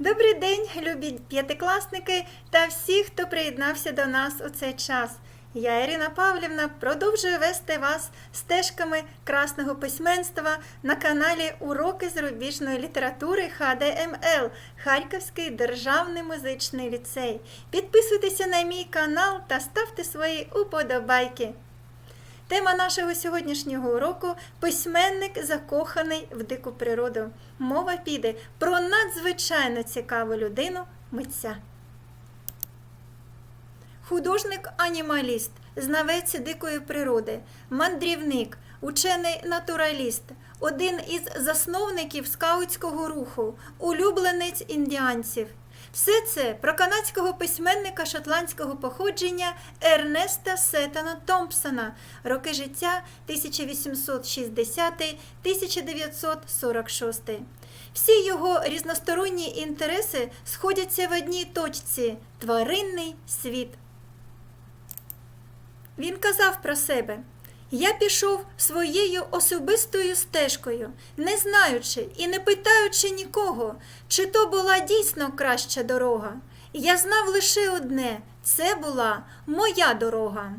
Добрий день, любі п'ятикласники та всі, хто приєднався до нас у цей час. Я, Ірина Павлівна, продовжую вести вас стежками красного письменства на каналі Уроки зарубіжної літератури ХДМЛ Харківський державний музичний ліцей. Підписуйтеся на мій канал та ставте свої уподобайки. Тема нашого сьогоднішнього уроку письменник закоханий в дику природу. Мова піде про надзвичайно цікаву людину митця. Художник-анімаліст, знавець дикої природи, мандрівник, учений натураліст, один із засновників скаутського руху, улюбленець індіанців. Все це про канадського письменника шотландського походження Ернеста Сеттона Томпсона, роки життя 1860-1946. Всі його різносторонні інтереси сходяться в одній точці тваринний світ. Він казав про себе. Я пішов своєю особистою стежкою, не знаючи і не питаючи нікого, чи то була дійсно краща дорога. Я знав лише одне це була моя дорога.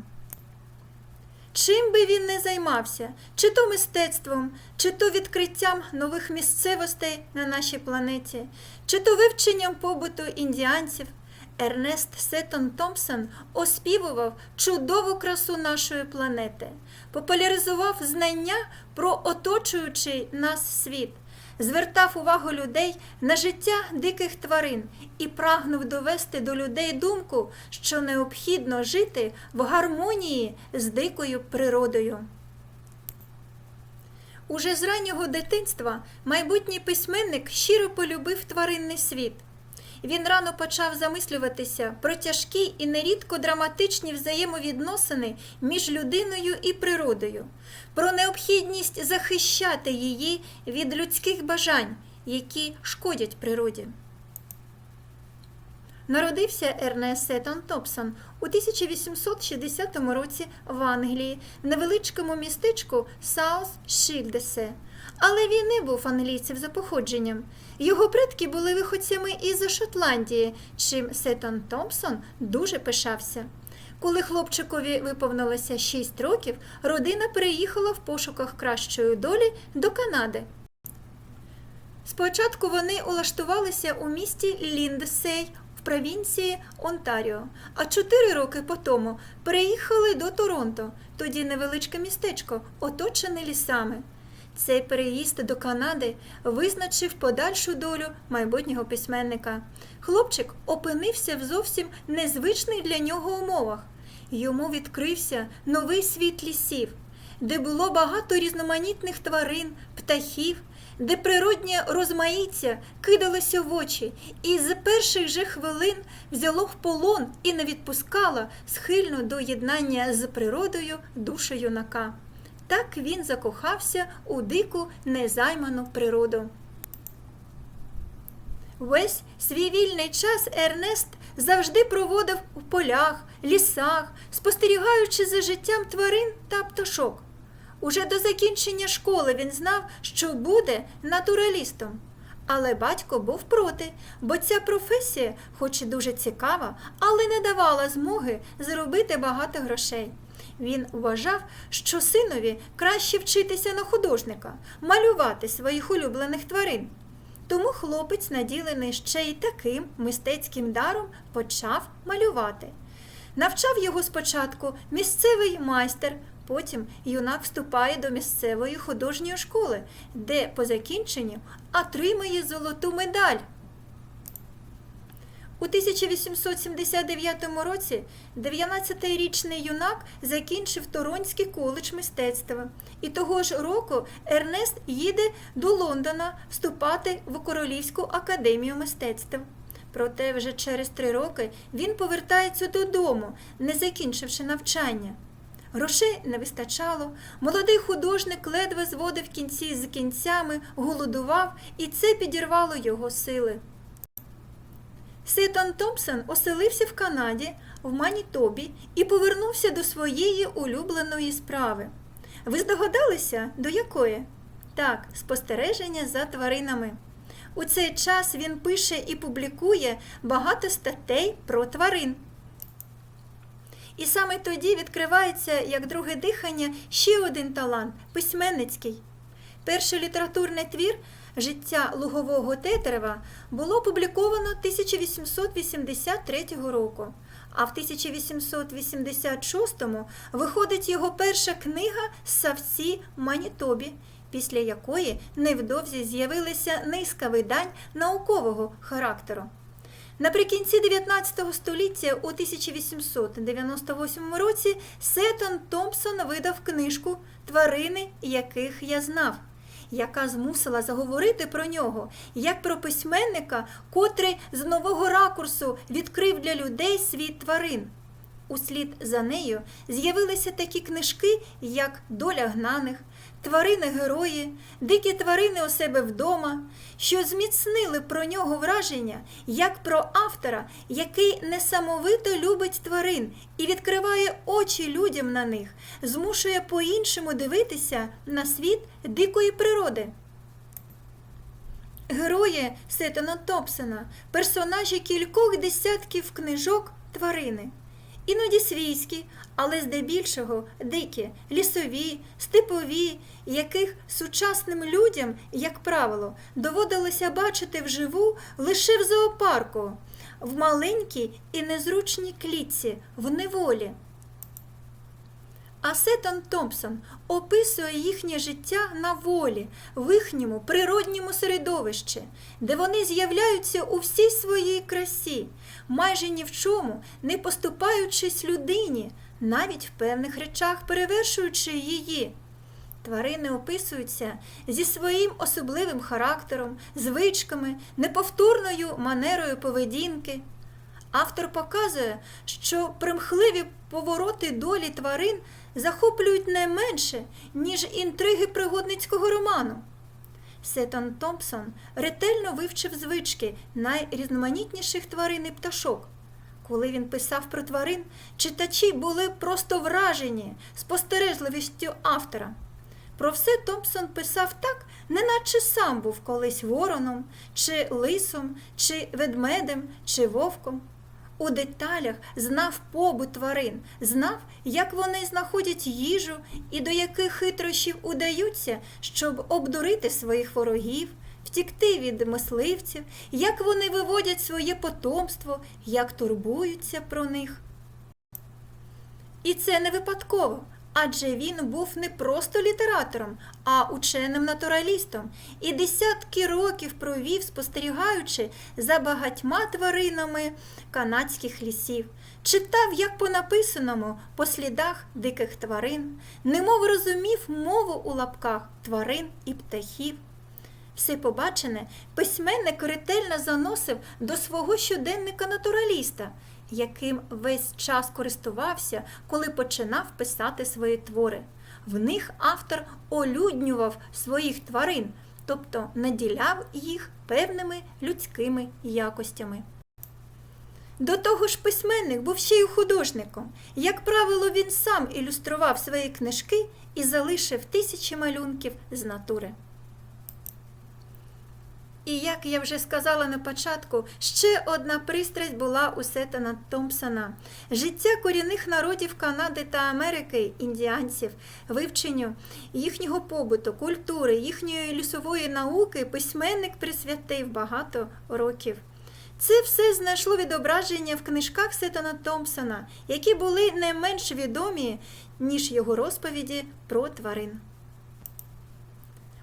Чим би він не займався, чи то мистецтвом, чи то відкриттям нових місцевостей на нашій планеті, чи то вивченням побуту індіанців, Ернест Сеттон Томпсон оспівував чудову красу нашої планети, популяризував знання про оточуючий нас світ, звертав увагу людей на життя диких тварин і прагнув довести до людей думку, що необхідно жити в гармонії з дикою природою. Уже з раннього дитинства майбутній письменник щиро полюбив тваринний світ. Він рано почав замислюватися про тяжкі і нерідко драматичні взаємовідносини між людиною і природою, про необхідність захищати її від людських бажань, які шкодять природі. Народився Ернест Сеттон Топсон у 1860 році в Англії, невеличкому містечку Саус Шільдесе. Але він не був англійцем за походженням. Його предки були виходцями із Шотландії, чим Сеттон Томпсон дуже пишався. Коли хлопчикові виповнилося 6 років, родина переїхала в пошуках кращої долі до Канади. Спочатку вони улаштувалися у місті Ліндсей провінції Онтаріо, а чотири роки по тому переїхали до Торонто, тоді невеличке містечко, оточене лісами. Цей переїзд до Канади визначив подальшу долю майбутнього письменника. Хлопчик опинився в зовсім незвичних для нього умовах. Йому відкрився новий світ лісів, де було багато різноманітних тварин, птахів, де природнє розмаїття кидалося в очі, і з перших же хвилин взяло в полон і не відпускало схильно до єднання з природою душу юнака. Так він закохався у дику незайману природу. Весь свій вільний час Ернест завжди проводив у полях, лісах, спостерігаючи за життям тварин та пташок. Уже до закінчення школи він знав, що буде натуралістом. Але батько був проти, бо ця професія, хоч і дуже цікава, але не давала змоги заробити багато грошей. Він вважав, що синові краще вчитися на художника, малювати своїх улюблених тварин. Тому хлопець, наділений ще й таким мистецьким даром, почав малювати. Навчав його спочатку місцевий майстер, потім юнак вступає до місцевої художньої школи, де по закінченню отримує золоту медаль. У 1879 році 19-річний юнак закінчив Торонський коледж мистецтва. І того ж року Ернест їде до Лондона вступати в Королівську академію мистецтв. Проте вже через три роки він повертається додому, не закінчивши навчання. Грошей не вистачало, молодий художник ледве зводив кінці з кінцями, голодував, і це підірвало його сили. Ситон Томпсон оселився в Канаді, в Манітобі і повернувся до своєї улюбленої справи. Ви здогадалися, до якої? Так, спостереження за тваринами. У цей час він пише і публікує багато статей про тварин. І саме тоді відкривається як друге дихання ще один талант письменницький. Перший літературний твір Життя лугового Тетерева було опубліковано 1883 року, а в 1886-му виходить його перша книга Савці Манітобі, після якої невдовзі з'явилася низка видань наукового характеру. Наприкінці 19 століття у 1898 році Сеттон Томпсон видав книжку Тварини, яких я знав, яка змусила заговорити про нього як про письменника, котрий з нового ракурсу відкрив для людей світ тварин. Услід за нею з'явилися такі книжки, як Доля гнаних, Тварини герої, Дикі тварини у себе вдома, що зміцнили про нього враження як про автора, який несамовито любить тварин і відкриває очі людям на них, змушує по-іншому дивитися на світ дикої природи. Герої Сеттона Топсона, персонажі кількох десятків книжок тварини. Іноді свійські, але здебільшого дикі, лісові, степові, яких сучасним людям, як правило, доводилося бачити вживу лише в зоопарку, в маленькій і незручній клітці, в неволі. А Сеттон Томпсон описує їхнє життя на волі, в їхньому природньому середовищі, де вони з'являються у всій своїй красі, майже ні в чому не поступаючись людині, навіть в певних речах перевершуючи її. Тварини описуються зі своїм особливим характером, звичками, неповторною манерою поведінки. Автор показує, що примхливі повороти долі тварин захоплюють не менше, ніж інтриги пригодницького роману. Сеттон Томпсон ретельно вивчив звички найрізноманітніших тварин і пташок. Коли він писав про тварин, читачі були просто вражені спостережливістю автора. Про все Томпсон писав так, неначе сам був колись вороном, чи лисом, чи ведмедем, чи вовком. У деталях знав побут тварин, знав, як вони знаходять їжу і до яких хитрощів удаються, щоб обдурити своїх ворогів, втікти від мисливців, як вони виводять своє потомство, як турбуються про них. І це не випадково, адже він був не просто літератором, а ученим натуралістом і десятки років провів, спостерігаючи за багатьма тваринами канадських лісів, читав, як по написаному, по слідах диких тварин, немов розумів мову у лапках тварин і птахів. Все побачене письменник ретельно заносив до свого щоденника натураліста, яким весь час користувався, коли починав писати свої твори. В них автор олюднював своїх тварин, тобто наділяв їх певними людськими якостями. До того ж, письменник був ще й художником. Як правило, він сам ілюстрував свої книжки і залишив тисячі малюнків з натури. І як я вже сказала на початку, ще одна пристрасть була у Сеттона Томпсона життя корінних народів Канади та Америки, індіанців, вивченню їхнього побуту, культури, їхньої лісової науки письменник присвятив багато років. Це все знайшло відображення в книжках Сеттона Томпсона, які були не менш відомі, ніж його розповіді про тварин.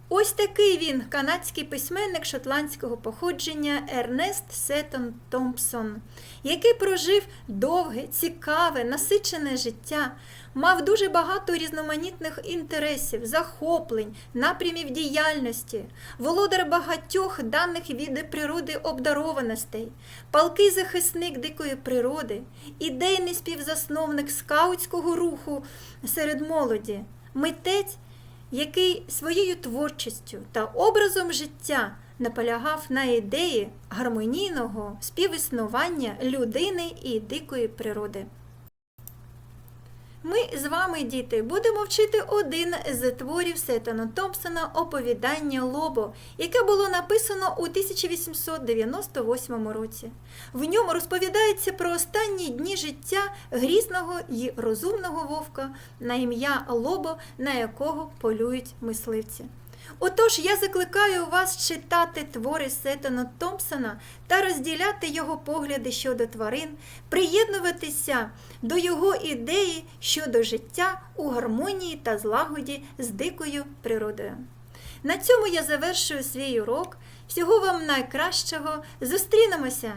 Ось такий він, канадський письменник шотландського походження Ернест Сеттон Томпсон, який прожив довге, цікаве, насичене життя, мав дуже багато різноманітних інтересів, захоплень, напрямів діяльності, володар багатьох даних від природи обдарованостей, палкий захисник дикої природи, ідейний співзасновник скаутського руху серед молоді, митець який своєю творчістю та образом життя наполягав на ідеї гармонійного співіснування людини і дикої природи. Ми з вами, діти, будемо вчити один з творів Сетана Томпсона «Оповідання Лобо, яке було написано у 1898 році. В ньому розповідається про останні дні життя грізного й розумного вовка на ім'я Лобо, на якого полюють мисливці. Отож, я закликаю вас читати твори Сеттона Томпсона та розділяти його погляди щодо тварин, приєднуватися до його ідеї щодо життя у гармонії та злагоді з дикою природою. На цьому я завершую свій урок. Всього вам найкращого. Зустрінемося!